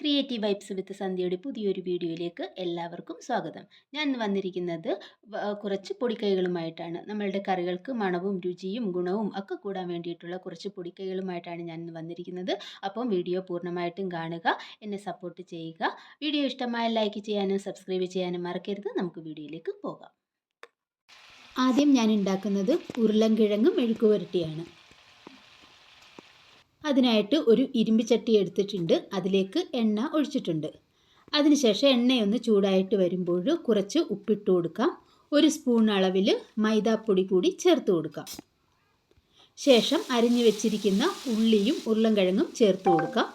Creative vibes with സന്ധ്യയുടെ പുതിയൊരു വീഡിയോയിലേക്ക് എല്ലാവർക്കും സ്വാഗതം. ഞാൻ വന്നിരിക്കുന്നത് കുറച്ച് പൊടിക്കൈകളുമായിട്ടാണ്. നമ്മളുടെ കറികൾക്ക് മണവും രുചിയും ഗുണവും ഒക്കെ കൂടാൻ വേണ്ടിയിട്ടുള്ള കുറച്ച് പൊടിക്കൈകളുമായിട്ടാണ് ഞാൻ വന്നിരിക്കുന്നത്. അപ്പം വീഡിയോ പൂർണമായിട്ടും കാണുക എന്നെ സപ്പോർട്ട് ചെയ്യുക. വീഡിയോ ഇഷ്ടമായ ലൈക്ക് ചെയ്യാനും സബ്സ്ക്രൈബ് ചെയ്യാനും മറക്കരുത്. നമുക്ക് വീഡിയോയിലേക്ക് പോകാം. ആദ്യം ഞാൻ ഉണ്ടാക്കുന്നത് ഉരുളൻകിഴങ്ങ് മെഴുക്കുവരട്ടിയാണ്. അതിനായിട്ട് ഒരു ഇരുമ്പ് ചട്ടി എടുത്തിട്ടുണ്ട്. അതിലേക്ക് എണ്ണ ഒഴിച്ചിട്ടുണ്ട്. അതിനുശേഷം എണ്ണയൊന്ന് ചൂടായിട്ട് വരുമ്പോൾ കുറച്ച് ഉപ്പിട്ട് കൊടുക്കാം. ഒരു സ്പൂൺ അളവിൽ മൈദാപ്പൊടി കൂടി ചേർത്ത് കൊടുക്കാം. ശേഷം അരിഞ്ഞു വെച്ചിരിക്കുന്ന ഉള്ളിയും ഉരുളൻകിഴങ്ങും ചേർത്ത് കൊടുക്കാം.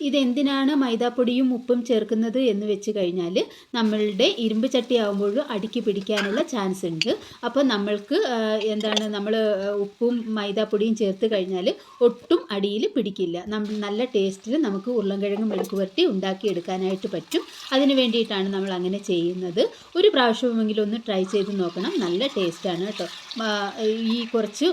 ഇതെന്തിനാണ് മൈദാപ്പൊടിയും ഉപ്പും ചേർക്കുന്നത് എന്ന് വെച്ച് കഴിഞ്ഞാൽ നമ്മളുടെ ഇരുമ്പ് ചട്ടി ആകുമ്പോൾ അടിക്ക് പിടിക്കാനുള്ള ചാൻസ് ഉണ്ട്. അപ്പോൾ നമ്മൾക്ക് എന്താണ് നമ്മൾ ഉപ്പും മൈദാപ്പൊടിയും ചേർത്ത് കഴിഞ്ഞാൽ ഒട്ടും അടിയിൽ പിടിക്കില്ല. നമ്മൾ നല്ല ടേസ്റ്റിൽ നമുക്ക് ഉരുളൻകിഴങ്ങ് മെഴുക്ക് പുരട്ടി ഉണ്ടാക്കിയെടുക്കാനായിട്ട് പറ്റും. അതിന് വേണ്ടിയിട്ടാണ് നമ്മൾ അങ്ങനെ ചെയ്യുന്നത്. ഒരു പ്രാവശ്യമെങ്കിലും ഒന്ന് ട്രൈ ചെയ്ത് നോക്കണം. നല്ല ടേസ്റ്റാണ് കേട്ടോ. ഈ കുറച്ച്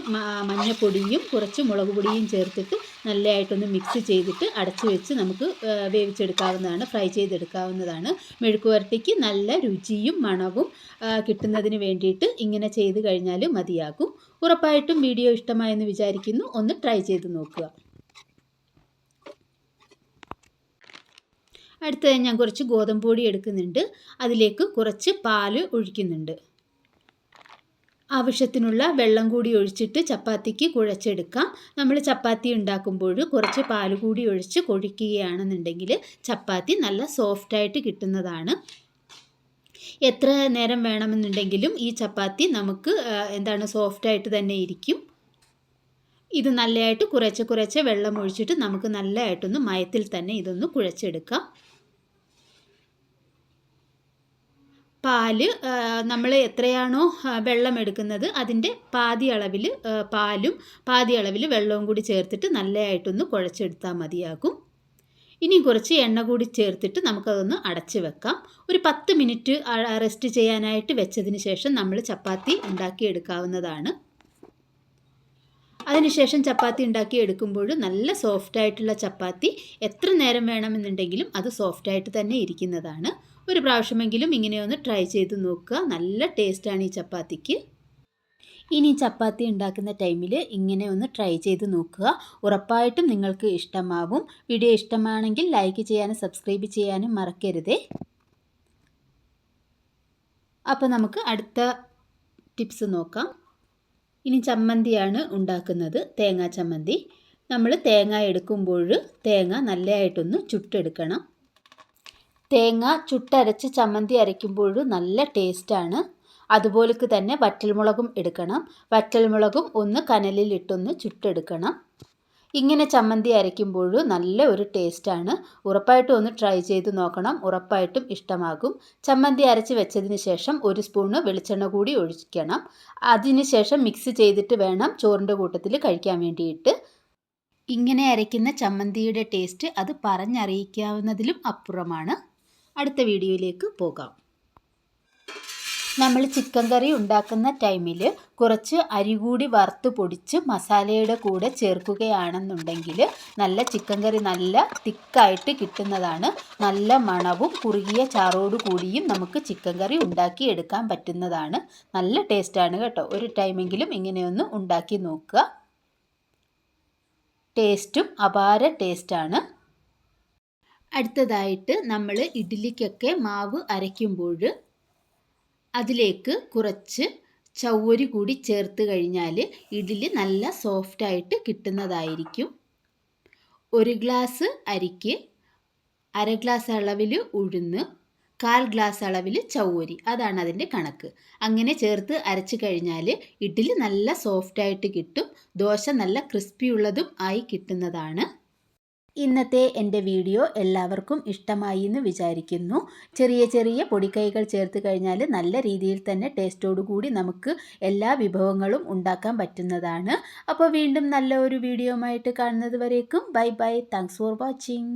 മഞ്ഞപ്പൊടിയും കുറച്ച് മുളക് പൊടിയും ചേർത്തിട്ട് നല്ലതായിട്ടൊന്ന് മിക്സ് ചെയ്തിട്ട് അടച്ചു വെച്ച് നമുക്ക് വേവിച്ചെടുക്കാവുന്നതാണ് ഫ്രൈ ചെയ്തെടുക്കാവുന്നതാണ്. മെഴുക്ക് വരട്ടിക്ക് നല്ല രുചിയും മണവും കിട്ടുന്നതിന് വേണ്ടിയിട്ട് ഇങ്ങനെ ചെയ്ത് കഴിഞ്ഞാൽ മതിയാകും. ഉറപ്പായിട്ടും വീഡിയോ ഇഷ്ടമായെന്ന് വിചാരിക്കുന്നു. ഒന്ന് ട്രൈ ചെയ്ത് നോക്കുക. അടുത്തത് ഞാൻ കുറച്ച് ഗോതമ്പ് പൊടി എടുക്കുന്നുണ്ട്. അതിലേക്ക് കുറച്ച് പാൽ ഒഴിക്കുന്നുണ്ട്. ആവശ്യത്തിനുള്ള വെള്ളം കൂടി ഒഴിച്ചിട്ട് ചപ്പാത്തിക്ക് കുഴച്ചെടുക്കാം. നമ്മൾ ചപ്പാത്തി ഉണ്ടാക്കുമ്പോൾ കുറച്ച് പാൽ കൂടി ഒഴിച്ച് കൊഴിക്കുകയാണെന്നുണ്ടെങ്കിൽ ചപ്പാത്തി നല്ല സോഫ്റ്റായിട്ട് കിട്ടുന്നതാണ്. എത്ര നേരം വേണമെന്നുണ്ടെങ്കിലും ഈ ചപ്പാത്തി നമുക്ക് എന്താണ് സോഫ്റ്റായിട്ട് തന്നെ ഇരിക്കും. ഇത് നല്ലതായിട്ട് കുറച്ച് കുറച്ച് വെള്ളം ഒഴിച്ചിട്ട് നമുക്ക് നല്ലതായിട്ടൊന്ന് മയത്തിൽ തന്നെ ഇതൊന്ന് കുഴച്ചെടുക്കാം. പാൽ നമ്മൾ എത്രയാണോ വെള്ളം എടുക്കുന്നത് അതിന്റെ പാതി അളവിൽ പാലും പാതി അളവിൽ വെള്ളവും കൂടി ചേർത്തിട്ട് നല്ലതായിട്ടൊന്ന് കുഴച്ചെടുത്താൽ മതിയാകും. ഇനി കുറച്ച് എണ്ണ കൂടി ചേർത്തിട്ട് നമുക്കതൊന്ന് അടച്ച് വെക്കാം. ഒരു പത്ത് മിനിറ്റ് റെസ്റ്റ് ചെയ്യാനായിട്ട് വെച്ചതിന് ശേഷം നമ്മൾ ചപ്പാത്തി ഉണ്ടാക്കിയെടുക്കാവുന്നതാണ്. അതിനുശേഷം ചപ്പാത്തി ഉണ്ടാക്കി എടുക്കുമ്പോൾ നല്ല സോഫ്റ്റ് ആയിട്ടുള്ള ചപ്പാത്തി എത്ര നേരം വേണമെന്നുണ്ടെങ്കിലും അത് സോഫ്റ്റ് ആയിട്ട് തന്നെ ഇരിക്കുന്നതാണ്. ഒരു പ്രാവശ്യമെങ്കിലും ഇങ്ങനെയൊന്ന് ട്രൈ ചെയ്ത് നോക്കുക. നല്ല ടേസ്റ്റാണ് ഈ ചപ്പാത്തിക്ക്. ഇനി ചപ്പാത്തി ഉണ്ടാക്കുന്ന ടൈമിൽ ഇങ്ങനെ ഒന്ന് ട്രൈ ചെയ്ത് നോക്കുക. ഉറപ്പായിട്ടും നിങ്ങൾക്ക് ഇഷ്ടമാവും. വീഡിയോ ഇഷ്ടമാണെങ്കിൽ ലൈക്ക് ചെയ്യാനും സബ്സ്ക്രൈബ് ചെയ്യാനും മറക്കരുതേ. അപ്പോൾ നമുക്ക് അടുത്ത ടിപ്സ് നോക്കാം. ഇനി ചമ്മന്തിയാണ് ഉണ്ടാക്കുന്നത്. തേങ്ങാ ചമ്മന്തി. നമ്മൾ തേങ്ങ എടുക്കുമ്പോൾ തേങ്ങ നല്ലതായിട്ടൊന്ന് ചുട്ടെടുക്കണം. തേങ്ങ ചുട്ടരച്ച് ചമ്മന്തി അരയ്ക്കുമ്പോൾ നല്ല ടേസ്റ്റാണ്. അതുപോലെ തന്നെ വറ്റൽമുളകും എടുക്കണം. വറ്റൽമുളകും ഒന്ന് കനലിലിട്ടൊന്ന് ചുട്ടെടുക്കണം. ഇങ്ങനെ ചമ്മന്തി അരയ്ക്കുമ്പോൾ നല്ല ഒരു ടേസ്റ്റാണ്. ഉറപ്പായിട്ടും ഒന്ന് ട്രൈ ചെയ്ത് നോക്കണം. ഉറപ്പായിട്ടും ഇഷ്ടമാകും. ചമ്മന്തി അരച്ച് വെച്ചതിന് ശേഷം ഒരു സ്പൂണ് വെളിച്ചെണ്ണ കൂടി ഒഴിക്കണം. അതിന് ശേഷം മിക്സ് ചെയ്തിട്ട് വേണം ചോറിന്റെ കൂട്ടത്തിൽ കഴിക്കാൻ വേണ്ടിയിട്ട്. ഇങ്ങനെ അരയ്ക്കുന്ന ചമ്മന്തിയുടെ ടേസ്റ്റ് അത് പറഞ്ഞറിയിക്കാവുന്നതിലും അപ്പുറമാണ്. അടുത്ത വീഡിയോയിലേക്ക് പോകാം. നമ്മൾ ചിക്കൻ കറി ഉണ്ടാക്കുന്ന ടൈമിൽ കുറച്ച് അരി കൂടി വറുത്ത് പൊടിച്ച് മസാലയുടെ കൂടെ ചേർക്കുകയാണെന്നുണ്ടെങ്കിൽ നല്ല ചിക്കൻ കറി നല്ല തിക്കായിട്ട് കിട്ടുന്നതാണ്. നല്ല മണവും കുറുകിയ ചാറോട് കൂടിയും നമുക്ക് ചിക്കൻ കറി ഉണ്ടാക്കി എടുക്കാൻ പറ്റുന്നതാണ്. നല്ല ടേസ്റ്റാണ് കേട്ടോ. ഒരു ടൈമെങ്കിലും ഇങ്ങനെയൊന്ന് ഉണ്ടാക്കി നോക്കുക. ടേസ്റ്റും അപാര ടേസ്റ്റാണ് അടുത്തതായിട്ട് നമ്മൾ ഇഡ്ഡലിക്കൊക്കെ മാവ് അരയ്ക്കുമ്പോൾ അതിലേക്ക് കുറച്ച് ചവ്വരി കൂടി ചേർത്ത് കഴിഞ്ഞാൽ ഇഡ്ഡലി നല്ല സോഫ്റ്റായിട്ട് കിട്ടുന്നതായിരിക്കും. ഒരു ഗ്ലാസ് അരിക്ക് അര ഗ്ലാസ് അളവിൽ ഉഴുന്ന് കാൽ ഗ്ലാസ് അളവിൽ ചവ്വരി. അതാണ് അതിന്റെ കണക്ക്. അങ്ങനെ ചേർത്ത് അരച്ച് കഴിഞ്ഞാൽ ഇഡ്ഡലി നല്ല സോഫ്റ്റായിട്ട് കിട്ടും. ദോശ നല്ല ക്രിസ്പി ഉള്ളതും ആയി കിട്ടുന്നതാണ്. ഇന്നത്തെ എന്റെ വീഡിയോ എല്ലാവർക്കും ഇഷ്ടമായി എന്ന് വിചാരിക്കുന്നു. ചെറിയ ചെറിയ പൊടിക്കൈകൾ ചേർത്ത് കഴിഞ്ഞാൽ നല്ല രീതിയിൽ തന്നെ ടേസ്റ്റോടുകൂടി നമുക്ക് എല്ലാ വിഭവങ്ങളും ഉണ്ടാക്കാൻ പറ്റുന്നതാണ്. അപ്പോൾ വീണ്ടും നല്ല ഒരു വീഡിയോ ആയിട്ട് കാണുന്നത് വരേക്കും. Bye bye. Thanks for watching